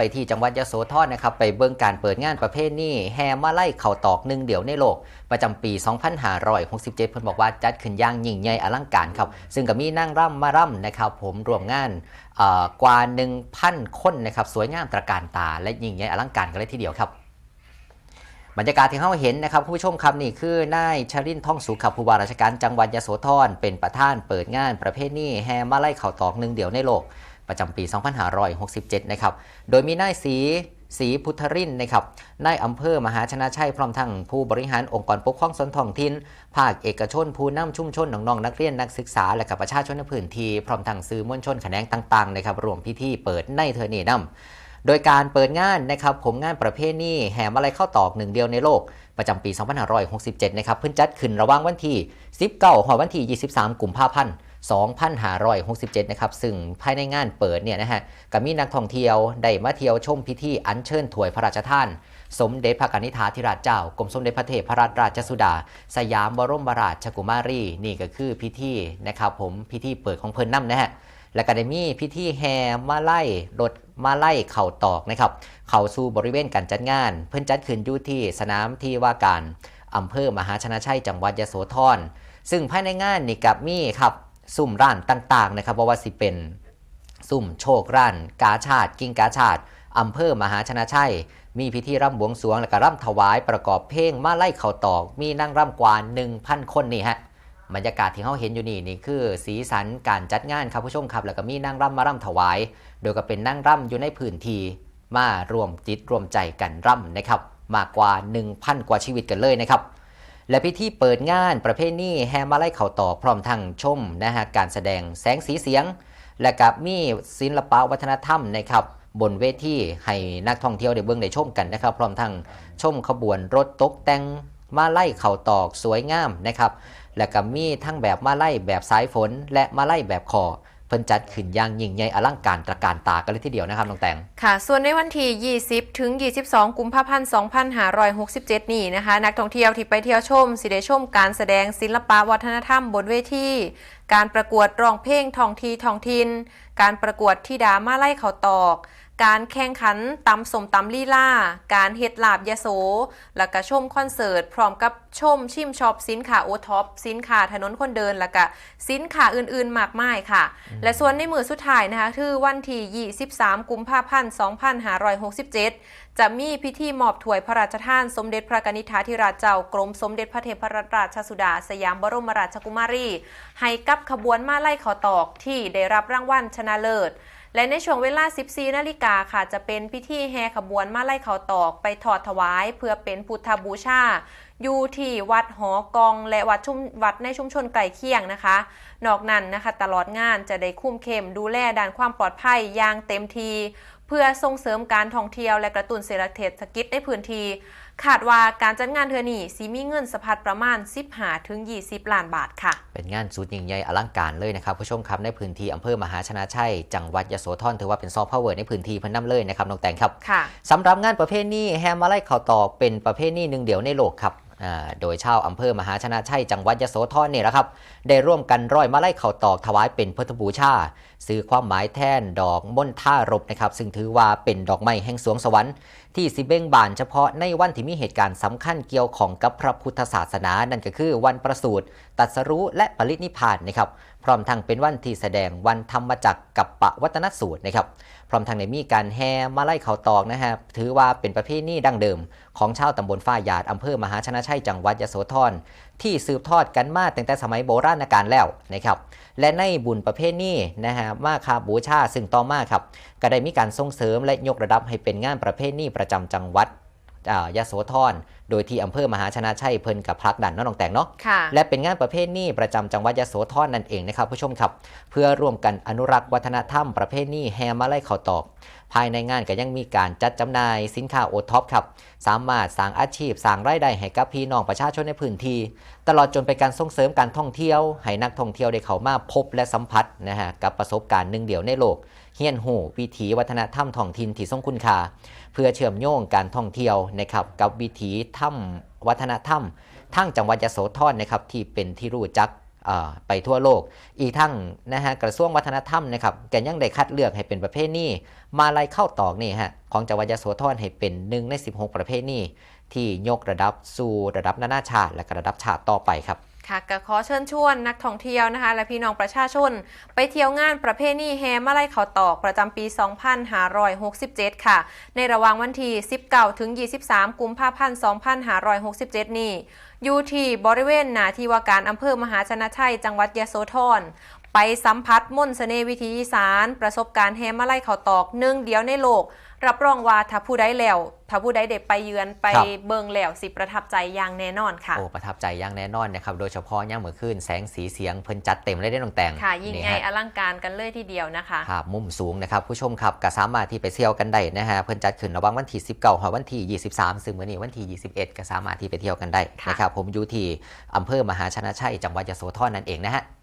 ไปที่จังหวัดยะโสธรนะครับไปเบิ่งการเปิดงานประเภทนี้แห่มาไล่เข่าตอกหนึ่งเดียวในโลก ประจำปี 2567 เพิ่นบอกว่าจัดขึ้นย่างยิ่งใหญ่อลังการครับ ซึ่งก็มีนั่งร่ำมาร่ำนะครับ ผมรวมงานเอ่อกว่า 1,000 คนนะครับสวยงามตระการตา และยิ่งใหญ่อลังการกันเลยทีเดียวครับบรรยากาศที่เราเห็นนะครับคุณผู้ชมครับนี่คือนายชรินท่องสุขับผู้ว่าราชการจังหวัดยะโสธรเป็นประธานเปิดงานประเภทนี้แห่มาไล่เข่าตอกหนึ่งเดียวในโลก ประจำปี 2567 นะครับ โดยมีนายศรีศรีพุทธรินทร์นะครับ นายอำเภอมหาชนะชัยพร้อมทั้งผู้บริหารองค์กรปกครองส่วนท้องถิ่น ภาคเอกชน ผู้นำชุมชน น้องๆนักเรียนนักศึกษา และกับประชาชนในพื้นที่ พร้อมทั้งสื่อมวลชนแขนงต่างๆนะครับ รวมพิธีเปิดในเทอร์นีนํโดยการเปิดงานนะครับผมงานประเภทนี้แห่มาลัยเข้าตอกหนึ่งเดียวในโลกประจำปี 2567 นะครับเพิ่งจัดขึ้นระหว่างวันที่ 19หอวันที่ 23 กุมภาพันธ์ 2567 นะครับ ซึ่งภายในงานเปิดเนี่ยนะฮะก็มีนักท่องเที่ยวได้มาเที่ยวชมพิธีอัญเชิญถวยพระราชทาน สมเด็จพระกนิษฐาธิราชเจ้ากรมสมเด็จพระเทพรัตนราชสุดา สยามบรมราชกุมารี นี่ก็คือพิธีนะครับผมพิธีเปิดของเพิ่นน้ำนะฮะและก็ได้มีพิธีแห่มาไล่รถมาไล่เข่าตอกนะครับ เข้าสู่บริเวณการจัดงาน เพิ่นจัดขึ้นอยู่ที่สนามที่ว่าการอำเภอมหาชนะชัยจังหวัดยโสธรซึ่งภายในงานนี่กับมีครับ สุ่มร้านต่างๆนะครับว่าว่าสิเป็นสุ่มโชคร้าน กาชาติ กิ้งกาชาติอำเภอมหาชนะชัย มีพิธีร่ำบวงสรวงและก็ร่ำถวายประกอบเพลงมาไล่เข่าตอก มีนั่งร่ำกว่า 1,000 คนนี่ฮะบรรยากาศที่เขาเห็นอยู่นี่นี่คือ สีสันการจัดงานครับผู้ชมครับ แล้วก็มีนั่งร่ำมาร่ำถวาย โดยก็เป็นนั่งร่ำอยู่ในพื้นที่มารวมจิตรวมใจกันร่ำนะครับมากกว่า 1,000 กว่าชีวิตกันเลยนะครับ และพิธีเปิดงานประเภทนี้แฮมาไล่เข่าต่อพร้อมทั้งชมนะฮะการแสดงแสงสีเสียง และกับมีศิลปะวัฒนธรรมนะครับบนเวทีให้นักท่องเที่ยวได้เบิ่งได้ชมกันนะครับ พร้อมทั้งชมขบวนรถตกแต่งมาไล่เข่าตอกสวยงามนะครับ และก็มีทั้งแบบมาไล่แบบสายฝน และมาไล่แบบคอ เพิ่นจัดขึ้นอย่างยิ่งใหญ่อลังการตระการตากันเลยทีเดียวนะครับน้องแตงค่ะ ส่วนในวันที่ 20 ถึง 22 กุมภาพันธ์ 2567 นี้นะคะ นักท่องเที่ยวที่ไปเที่ยวชมสิได้ชมการแสดงศิลปะวัฒนธรรมบนเวทีการประกวดร้องเพลงท้องทีท้องทิน การประกวดที่ดามาไล่เขาตอก การแข่งขันตำสมตำลีลา การเฮ็ดลาบยะโส แล้วก็ชมคอนเสิร์ต พร้อมกับชมชิมช็อปสินค้าโอท็อปสินค้าถนนคนเดิน แล้วก็สินค้าอื่นๆ มากมายค่ะ และส่วนในมือสุดท้ายนะคะคือวันที่23 กุมภาพันธ์ 2567 จะมีพิธีมอบถวยพระราชทาน สมเด็จพระกนิษฐาธิราชเจ้ากรมสมเด็จพระเทพรัตนราชสุดา สยามบรมราชกุมารี ให้กับขบวนมาไล่ขอตอกที่ได้รับรางวัลชนะเลิศ และในช่วงเวลา 14นาฬิกาค่ะ จะเป็นพิธีแห่ขบวนมาไล่เขาตอกไปถอดถวาย เพื่อเป็นพุทธบูชาอยู่ที่วัดหอกอง และวัดชุมวัดในชุมชนไก่เคียงนะคะ นอกนั้นนะคะ ตลอดงานจะได้คุ้มเข้มดูแลด้านความปลอดภัยอย่างเต็มที เพื่อส่งเสริมการท่องเที่ยวและกระตุ้นเศรษฐกิจในพื้นที่คาดว่าการจัดงานเทือนี้สีมีเงินสะพัดประมาณ 15ถึง20 ล้านบาทค่ะ เป็นงานสุดยิ่งใหญ่อลังการเลยนะครับผู้ชมครับในพื้นที่อำเภอมหาชนะชัย จังหวัดยโสธรถือว่าเป็นซอฟต์พาวเวอร์ในพื้นที่เพันน้ำเลยนะครับน้องแตงครับค่ะสำหรับงานประเภทนี้แฮมมาไล่เข่าตอกเป็นประเภทนี้หนึ่งเดียวในโลกครับอ่าโดยชาวอำเภอมหาชนะชัยจังหวัดยโสธรนี่แหละครับ ได้ร่วมกันร้อยมาไล่เข่าตอกถวายเป็นพุทธบูชาสื่อความหมายแท่นดอกม่นท่ารบนะครับ ซึ่งถือว่าเป็นดอกไม้แห่งสวงสวรรค์ที่สิเบ่งบานเฉพาะในวันที่มีเหตุการณ์สำคัญเกี่ยวของกับพระพุทธศาสนา นั่นก็คือวันประสูติตัสรู้และปรินิพพานนะครับ พร้อมทั้งเป็นวันที่แสดงวันธรรมจักรกับปะวัตนสูตรนะครับ พร้อมทั้งในมีการแห่มาไล่เข่าตอกนะฮะถือว่าเป็นประเพณีดั้งเดิม ของชาวตำบลฝ้ายหยาดอำเภอมหาชนะชัยจังหวัดยโสธรที่สืบทอดกันมาตั้งแต่สมัยโบราณการแล้วนะครับและในบุญประเภทนี้นะฮะมาคาบูชาซึ่งต่อมาครับก็ได้มีการส่งเสริมและยกระดับให้เป็นงานประเภทนี้ประจำจังหวัด ยโสธรโดยที่อำเภอมหาชนะชัยเพิ่นกับพลักดันเน้องน้องแตงเนาะค่ะและเป็นงานประเภทนี้ประจำจังหวัดยโสธรนั่นเองนะครับผู้ชมครับ เพื่อร่วมกันอนุรักษ์วัฒนธรรมประเภทนี้แฮมาไล่เขาวตอกภายในงานก็ยังมีการจัดจำหน่ายสินค้าโอท็อปครับสามารถสร้างอาชีพสร้างรายได้ให้กับพี่น้องประชาชนในพื้นที่ตลอดจนเป็นการส่งเสริมการท่องเที่ยวให้นักท่องเที่ยวได้เข้ามาพบและสัมผัสนะฮะกับประสบการณ์หนึ่งเดียวในโลก เฮียนหูวิถีวัฒนธรรมท้องถิ่นที่ทรงคุณค่าเพื่อเชื่อมโยงการท่องเที่ยวนะครับ กับวิถีถ้ำวัฒนธรรม ทั้งจังหวัดยโสธรนะครับที่เป็นที่รู้จักไปทั่วโลก อีกทั้งนะฮะกระทรวงวัฒนธรรมนะครับแกยังได้คัดเลือกให้เป็นประเภทนี้มาลายเข้าตอกนี่ฮะของจังหวัดยโสธรให้เป็นหนึ่งใน 16 ประเภทนี้ที่ยกระดับสู่ระดับนานาชาติและระดับชาติต่อไปครับ ค่ะก็ขอเชิญชวนนักท่องเที่ยวนะคะ และพี่น้องประชาชน ไปเที่ยวงานประเพณีแฮมาไล่เขาตอกประจำปี 2567 ค่ะ ในระหว่างวันที่ 19 ถึง 23 กุมภาพันธ์ 2567 นี้อยู่ที่บริเวณหนาที่ว่าการอำเภอมหาชนะชัย จังหวัดยะโสธรไปสัมผัสมนต์เสน่ห์วิถีอีสาน ประสบการณ์แฮมาไล่เขาตอกหนึ่งเดียวในโลก รับรองว่าถ้าผู้ใดแล้วถ้าผู้ใดเด็ไปเยือนไปครับเบิงแล้วสิประทับใจอย่างแน่นอนค่ะโอ้ประทับใจอย่างแน่นอนนะครับโดยเฉพาะย่างเมื่อคืนแสงสีเสียงเพิ่นจัดเต็มเลยได้น้องแต่งค่ะ ยิ่งนี่ใหญ่ฮะอลังการกันเลยทีเดียวนะคะภาพมุมสูงนะครับ ผู้ชมครับก็สามารถที่ไปเที่ยวกันได้นะฮะเพิ่นจัดขึ้นระหว่างวันที่19ถึงวันที่23 ซึ่งมื้อนี้วันที่21 ก็สามารถที่ไปเที่ยวกันได้ค่ะนะครับผมอยู่ที่อำเภอมหาชนะชัยจังหวัดยโสธรนั่นเองนะฮะ